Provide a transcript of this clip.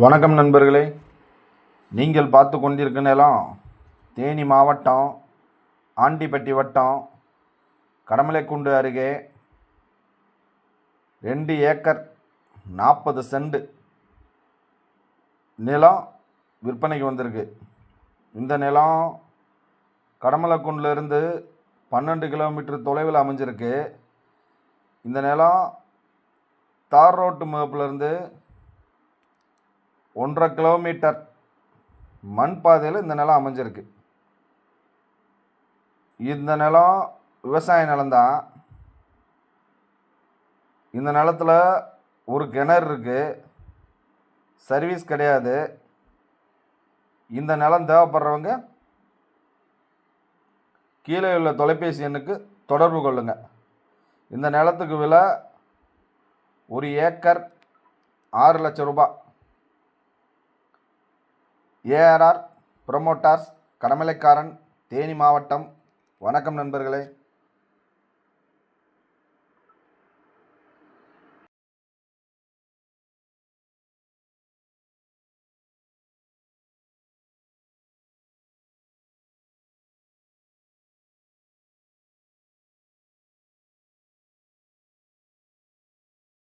வணக்கம் நண்பர்களே. நீங்கள் பார்த்து கொண்டிருக்க நிலம் தேனி மாவட்டம் ஆண்டிப்பட்டி வட்டம் கடமலைக்குண்டு அருகே ரெண்டு ஏக்கர் நாற்பது சென்ட் நிலம் விற்பனைக்கு வந்திருக்கு. இந்த நிலம் கடமலைக்குண்டிலிருந்து பன்னெண்டு கிலோமீட்டர் தொலைவில் அமைஞ்சிருக்கு. இந்த நிலம் தார் ரோட்டு முகப்புலேருந்து ஒன்றரை கிலோமீட்டர் மண் பாதையில் இந்த நிலம் அமைஞ்சிருக்கு. இந்த நிலம் விவசாய நிலம்தான். இந்த நிலத்தில் ஒரு கிணறு இருக்குது சர்வீஸ் கிடையாது. இந்த நிலம் தேவைப்படுறவங்க கீழே உள்ள தொலைபேசி எண்ணுக்கு தொடர்பு கொள்ளுங்கள் இந்த நிலத்துக்கு விலை ஒரு ஏக்கர் ஆறு லட்சம் ரூபாய். ஏஆர்ஆர் ப்ரொமோட்டார்ஸ் கடமலைக்காரன் தேனி மாவட்டம். வணக்கம் நண்பர்களே.